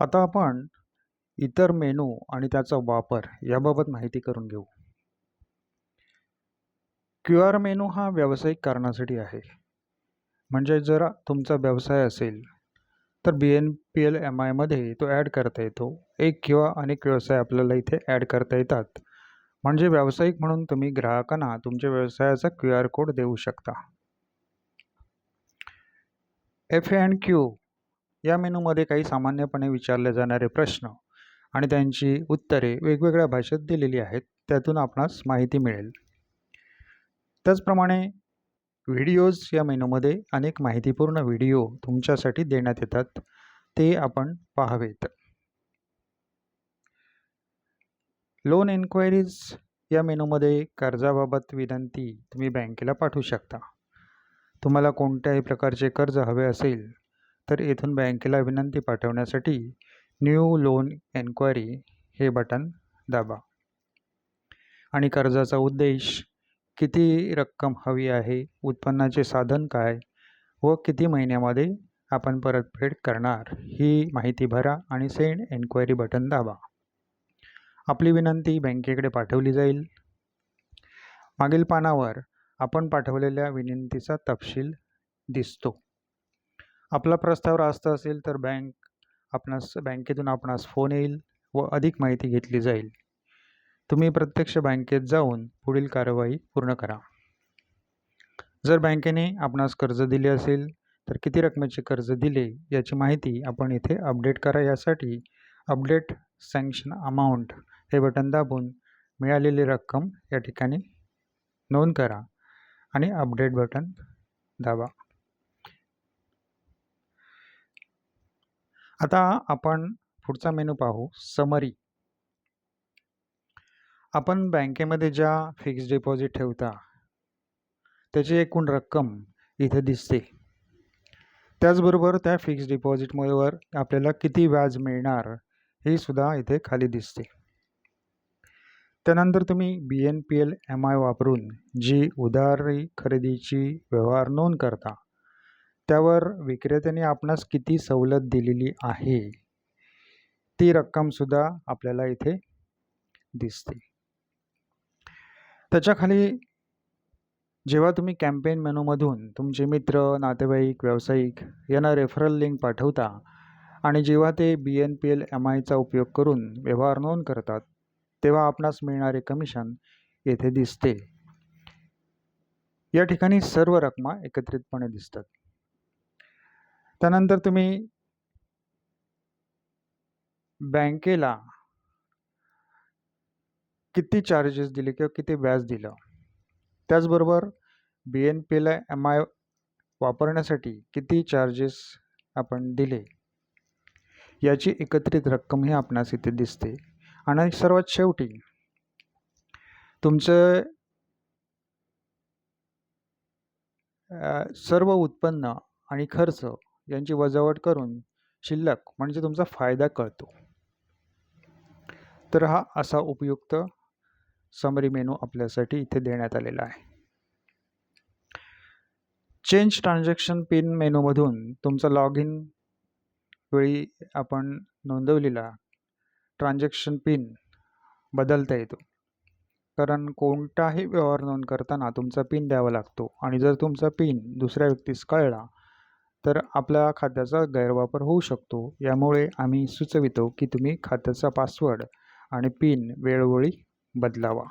आता आपण इतर मेनू आणि त्याचा वापर याबाबत माहिती करून घेऊ. क्यू आर मेनू हा व्यावसायिक कारणासाठी आहे. म्हणजे जर तुमचा व्यवसाय असेल तर B N P L M आयमध्ये तो ॲड करता येतो. एक किंवा अनेक व्यवसाय आपल्याला इथे ॲड करता येतात. म्हणजे व्यावसायिक म्हणून तुम्ही ग्राहकांना तुमच्या व्यवसायाचा क्यू आर कोड देऊ शकता. एफ अँड क्यू या मेनूमध्ये काही सामान्यपणे विचारले जाणारे प्रश्न आणि त्यांची उत्तरे वेगवेगळ्या भाषेत दिलेली आहेत त्यातून आपणास माहिती मिळेल. त्याचप्रमाणे व्हिडिओज या मेनूमध्ये अनेक माहितीपूर्ण व्हिडिओ तुमच्यासाठी देण्यात येतात ते आपण पाहावेत. लोन एन्क्वायरीज या मेनूमध्ये कर्जाबाबत विनंती तुम्ही बँकेला पाठवू शकता. तुम्हाला कोणत्याही प्रकारचे कर्ज हवे असेल तर येथून बँकेला विनंती पाठवण्यासाठी न्यू लोन एन्क्वायरी हे बटन दाबा. आणि कर्जाचा उद्देश किती रक्कम हवी आहे उत्पन्नाचे साधन काय व किती महिन्यामध्ये आपण परतफेड करणार ही माहिती भरा आणि सेंड एन्क्वायरी बटन दाबा. आपली विनंती बँकेकडे पाठवली जाईल. मागील पानावर आपण पाठवलेल्या विनंतीचा तपशील दिसतो. आपला प्रस्ताव रास्त असेल तर बँक आपणास बँकेतून आपणास फोन येईल व अधिक माहिती घेतली जाईल. तुम्ही प्रत्यक्ष बँकेत जाऊन पुढील कारवाई पूर्ण करा. जर बँकेने आपणास कर्ज दिले असेल तर किती रकमेचे कर्ज दिले याची माहिती आपण इथे अपडेट करा. यासाठी अपडेट सँक्शन अमाऊंट हे बटन दाबून मिळालेली रक्कम या ठिकाणी नोंद करा आणि अपडेट बटन दाबा. आता आपण पुढचा मेनू पाहू. समरी. आपण बँकेमध्ये ज्या फिक्स डिपॉझिट ठेवता त्याची एकूण रक्कम इथे दिसते. त्याचबरोबर त्या फिक्स डिपॉझिटमुळेवर आपल्याला किती व्याज मिळणार हे सुद्धा इथे खाली दिसते. त्यानंतर तुम्ही B N P L M I वापरून जी उधारी खरेदीची व्यवहार नोंद करता. त्यावर विक्रेत्याने आपणास किती सवलत दिलेली आहे ती रक्कमसुद्धा आपल्याला इथे दिसते. त्याच्याखाली जेव्हा तुम्ही कॅम्पेन मेनूमधून तुमचे मित्र नातेवाईक व्यावसायिक यांना रेफरल लिंक पाठवता आणि जेव्हा ते B N P L M आयचा उपयोग करून व्यवहार नोंद करतात तेव्हा आपणास मिळणारे कमिशन येथे दिसते. या ठिकाणी सर्व रकमा एकत्रितपणे दिसतात. त्यानंतर तुम्ही बँकेला किती चार्जेस दिले किंवा किती व्याज दिलं? त्याचबरोबर B N P M I वापरण्यासाठी किती चार्जेस आपण दिले? याची एकत्रित रक्कम ही आपणास इथे दिसते. आणि सर्वात शेवटी तुमचं सर्व उत्पन्न आणि खर्च यांची वजावट करून शिल्लक म्हणजे तुमचा फायदा कळतो. तर हा असा उपयुक्त समरी मेनू आपल्यासाठी इथे देण्यात आलेला आहे. चेंज ट्रान्झॅक्शन पिन मेनूमधून तुमचा लॉग इन वेळी आपण नोंदवलेला ट्रान्झॅक्शन पिन बदलता येतो. कारण कोणताही व्यवहार नोंद करताना तुमचा पिन द्यावा लागतो. आणि जर तुमचा पिन दुसऱ्या व्यक्तीस कळला तर आपल्या खात्याचा गैरवापर होऊ शकतो. यामुळे आम्ही सुचवितो की तुम्ही खात्याचा पासवर्ड आणि पिन वेळोवेळी बदलावा.